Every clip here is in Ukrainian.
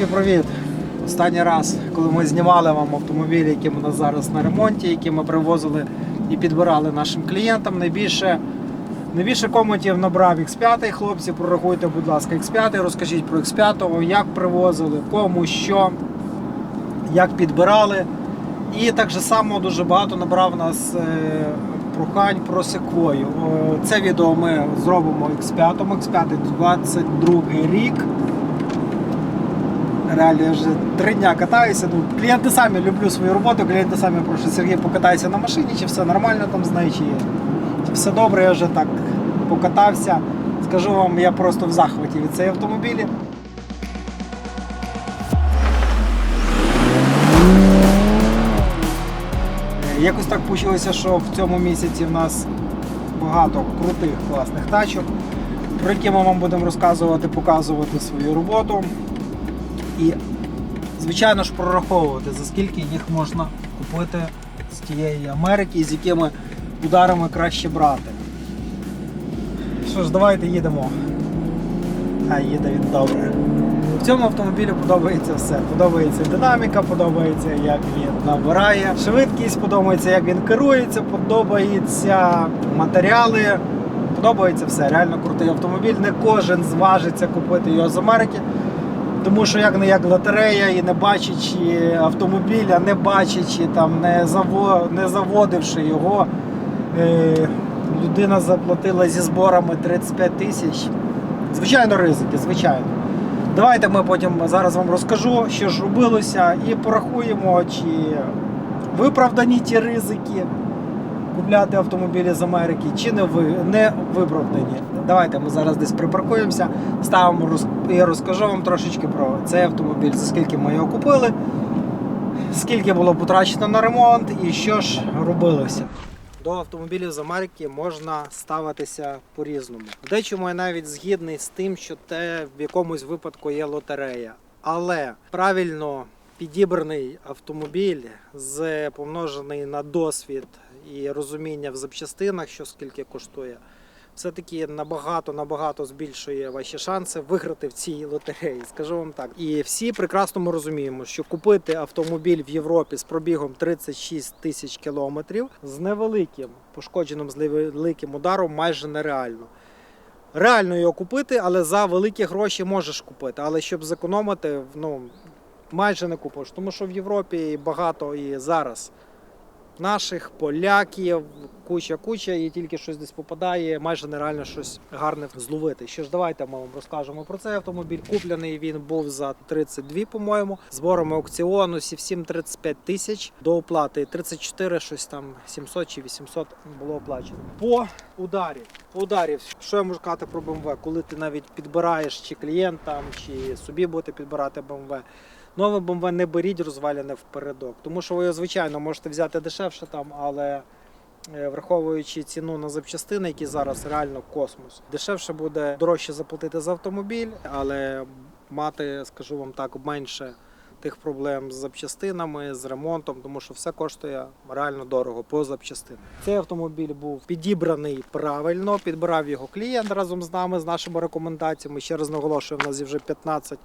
Друзі, привіт! Останній раз, коли ми знімали вам автомобілі, які у нас зараз на ремонті, які ми привозили і підбирали нашим клієнтам, найбільше, найбільше коментів набрав X5. Хлопці, прорахуйте, будь ласка, X5, розкажіть про X5, як привозили, кому, що, як підбирали. І так само дуже багато набрав нас е, прохань про секвою. О, Це відео ми зробимо X5, X5 22 рік. Реально я вже три дня катаюся. Ну, клієнти самі люблю свою роботу, клієнти самі просять Сергій покатайся на машині, чи все нормально там з нею, чи, чи все добре, я вже так покатався. Скажу вам, я просто в захваті від цієї автомобілі. Якось так вийшло, що в цьому місяці в нас багато крутих класних тачок, про які ми вам будемо розказувати, показувати свою роботу. І, звичайно ж, прораховувати, за скільки їх можна купити з тієї Америки і з якими ударами краще брати. Що ж, давайте їдемо. А їде він добре. В цьому автомобілі подобається все. Подобається динаміка, подобається, як він набирає швидкість, подобається, як він керується, подобаються матеріали. Подобається все. Реально крутий автомобіль. Не кожен зважиться купити його з Америки. Тому що як не як лотерея і не бачачи автомобіля, не бачачи там, не, заво, не заводивши його, е, людина заплатила зі зборами 35 тисяч. Звичайно, ризики, звичайно. Давайте ми потім зараз вам розкажу, що ж робилося, і порахуємо, чи виправдані ті ризики купляти автомобілі з Америки, чи не, ви, не виправдані. Давайте ми зараз десь припаркуємося, ставимо роз, і розкажу вам трошечки про цей автомобіль, за скільки ми його купили, скільки було потрачено на ремонт і що ж робилося. До автомобілів з Америки можна ставитися по-різному. Дечому я навіть згідний з тим, що те в якомусь випадку є лотерея. Але правильно підібраний автомобіль з помножений на досвід і розуміння в запчастинах, що скільки коштує, все-таки набагато набагато збільшує ваші шанси виграти в цій лотереї. Скажу вам так. І всі прекрасно ми розуміємо, що купити автомобіль в Європі з пробігом 36 тисяч кілометрів з невеликим пошкодженим з невеликим ударом майже нереально. Реально його купити, але за великі гроші можеш купити. Але щоб зекономити, ну майже не купиш. Тому що в Європі багато і зараз наших поляків, куча-куча, і тільки щось десь попадає, майже нереально щось гарне зловити. Що ж, давайте ми вам розкажемо про цей автомобіль. Куплений він був за 32, по-моєму, зборами аукціону всі всім 35 тисяч до оплати. 34, щось там 700 чи 800 було оплачено. По ударі. По ударі, що я можу сказати про BMW, коли ти навіть підбираєш чи клієнтам, чи собі будете підбирати BMW. Нове BMW не беріть розвалене впередок, тому що ви звичайно, можете взяти дешевше там, але е, враховуючи ціну на запчастини, які зараз реально космос, дешевше буде дорожче заплатити за автомобіль, але мати, скажу вам так, менше тих проблем з запчастинами, з ремонтом, тому що все коштує реально дорого по запчастинам. Цей автомобіль був підібраний правильно, підбирав його клієнт разом з нами, з нашими рекомендаціями. Ще раз наголошую, в нас є вже 15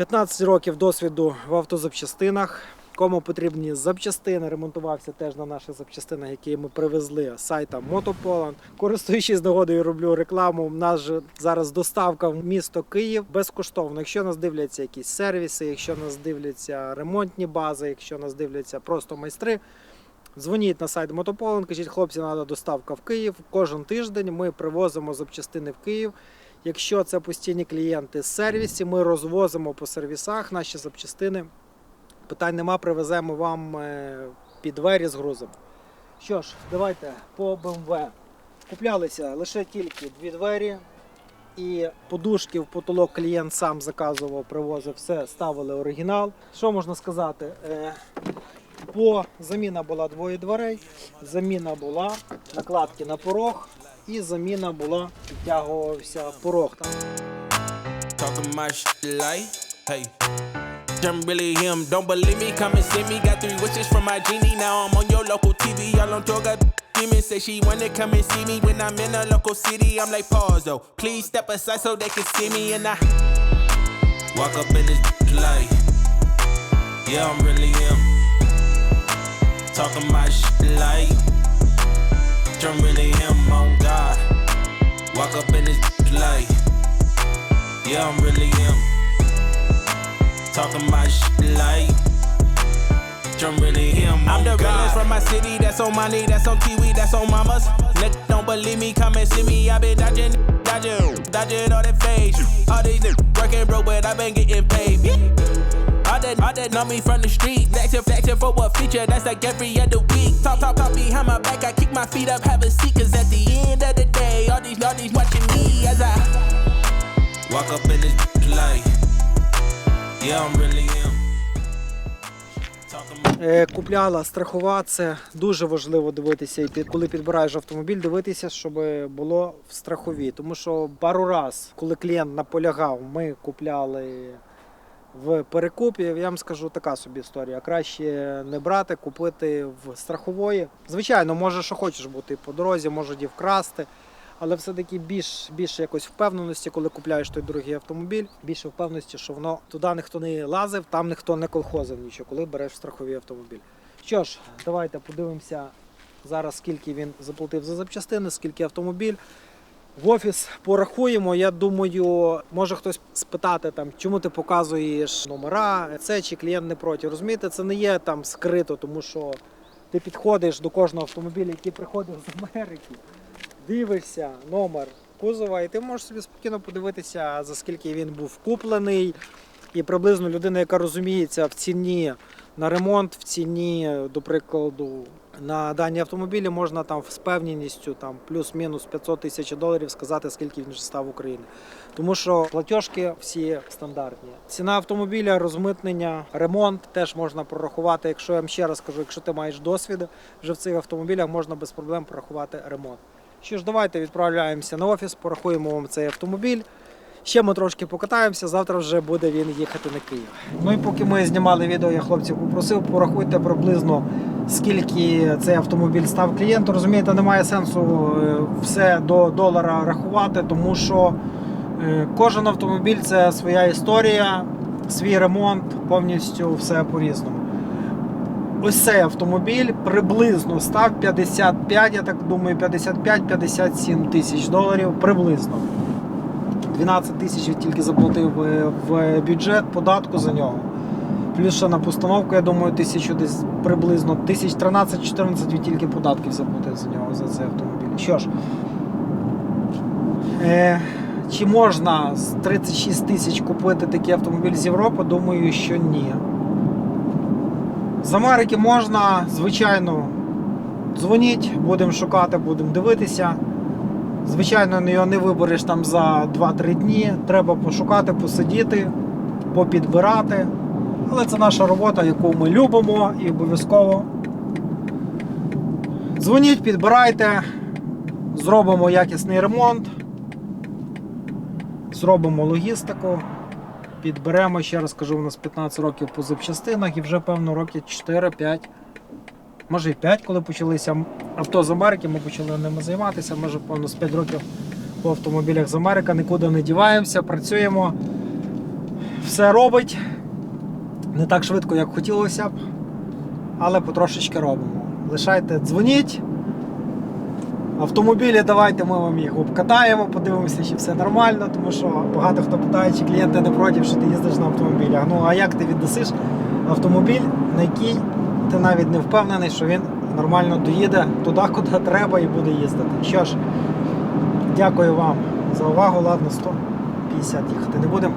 15 років досвіду в автозапчастинах. Кому потрібні запчастини, ремонтувався теж на наших запчастинах, які ми привезли з сайта Мотополанд. Користуючись нагодою, роблю рекламу. У нас же зараз доставка в місто Київ безкоштовно. Якщо нас дивляться якісь сервіси, якщо нас дивляться ремонтні бази, якщо нас дивляться просто майстри. Дзвоніть на сайт Мотополанд, кажіть, хлопці, треба доставка в Київ. Кожен тиждень ми привозимо запчастини в Київ. Якщо це постійні клієнти з сервісів, ми розвозимо по сервісах наші запчастини. Питань нема, привеземо вам е, під двері з грузом. Що ж, давайте по BMW. Куплялися лише тільки дві двері. І подушки в потолок клієнт сам заказував, привозив все, ставили оригінал. Що можна сказати? Е, По заміна була двоє дверей, заміна була накладки на порог і заміна була підтягувався порог. Talking my shit like, hey. I'm really him. Don't believe me? Come and see me. Got three wishes from my genie. Now I'm on your local TV. Y'all on tour. Got demons say she wanna come and see me when I'm in a local city. I'm like pause though. Please step aside so they can see me and I. Walk up in this like, yeah, I'm really him. Talking my shit like, I'm really him on God. Walk up in this like, yeah, I'm really him. Talking my shit like, I'm really him. I'm the realest from my city. That's on money. That's on TV. That's on mamas. Niggas don't believe me. Come and see me. I been dodging, dodging, dodging all that face. All these niggas working broke, but I been getting paid. That, all that know me from the street. Active, active for what feature? That's like every other week. Talk, talk, talk behind my back. I kick my feet up, have a seat. Cause at the end of the day, all these, all these watching me as I walk up in this like, yeah, I'm really. Е, Купляла страхова, це дуже важливо дивитися, і коли підбираєш автомобіль, дивитися, щоб було в страховій. Тому що пару раз, коли клієнт наполягав, ми купляли в перекупі. Я вам скажу така собі історія. Краще не брати, купити в страхової. Звичайно, може, що хочеш бути по дорозі, можуть і вкрасти. Але все-таки більш, більше якось впевненості, коли купляєш той дорогий автомобіль, більше впевненості, що воно туди ніхто не лазив, там ніхто не колхозив нічого, коли береш страховий автомобіль. Що ж, давайте подивимося зараз, скільки він заплатив за запчастини, скільки автомобіль. В офіс порахуємо. Я думаю, може хтось спитати там, чому ти показуєш номера, це чи клієнт не проти. Розумієте, це не є там скрито, тому що ти підходиш до кожного автомобіля, який приходив з Америки, дивишся номер кузова, і ти можеш собі спокійно подивитися, за скільки він був куплений. І приблизно людина, яка розуміється в ціні на ремонт, в ціні, до прикладу, на дані автомобілі можна там з певністю там плюс-мінус 500 тисяч доларів сказати, скільки він став в Україні. Тому що платіжки всі стандартні. Ціна автомобіля, розмитнення, ремонт теж можна прорахувати. Якщо я вам ще раз кажу, якщо ти маєш досвід вже в цих автомобілях, можна без проблем прорахувати ремонт. Що ж, давайте відправляємося на офіс, порахуємо вам цей автомобіль. Ще ми трошки покатаємося, завтра вже буде він їхати на Київ. Ну і поки ми знімали відео, я хлопців попросив, порахуйте приблизно скільки цей автомобіль став клієнту. Розумієте, немає сенсу е, все до долара рахувати, тому що е, кожен автомобіль це своя історія, свій ремонт, повністю все по-різному. Ось цей автомобіль приблизно став 55, я так думаю, 55-57 тисяч доларів приблизно. 12 тисяч він тільки заплатив е, в бюджет податку за нього. Плюс ще на постановку, я думаю, тисячу десь приблизно 1013-14 він тільки податків заплатив за нього за цей автомобіль. Що ж, е, чи можна з 36 тисяч купити такий автомобіль з Європи? Думаю, що ні. З Америки можна, звичайно, дзвоніть, будемо шукати, будемо дивитися. Звичайно, його не вибереш там за 2-3 дні. Треба пошукати, посидіти, попідбирати. Але це наша робота, яку ми любимо і обов'язково. Дзвоніть, підбирайте, зробимо якісний ремонт, зробимо логістику, підберемо, ще раз кажу, у нас 15 років по запчастинах і вже певно років 4-5 може і 5, коли почалися авто з Америки, ми почали ними займатися. Може, певно, з 5 років по автомобілях з Америки нікуди не діваємося, працюємо. Все робить. Не так швидко, як хотілося б, але потрошечки робимо. Лишайте, дзвоніть. Автомобілі давайте ми вам їх обкатаємо, подивимося, чи все нормально, тому що багато хто питає, чи клієнти не проти, що ти їздиш на автомобілях. Ну а як ти віддасиш автомобіль, на який ти навіть не впевнений, що він нормально доїде туди, куди треба і буде їздити. Що ж, дякую вам за увагу. Ладно, 150 їхати не будемо.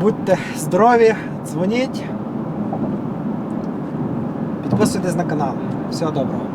Будьте здорові, дзвоніть, підписуйтесь на канал. Всього доброго.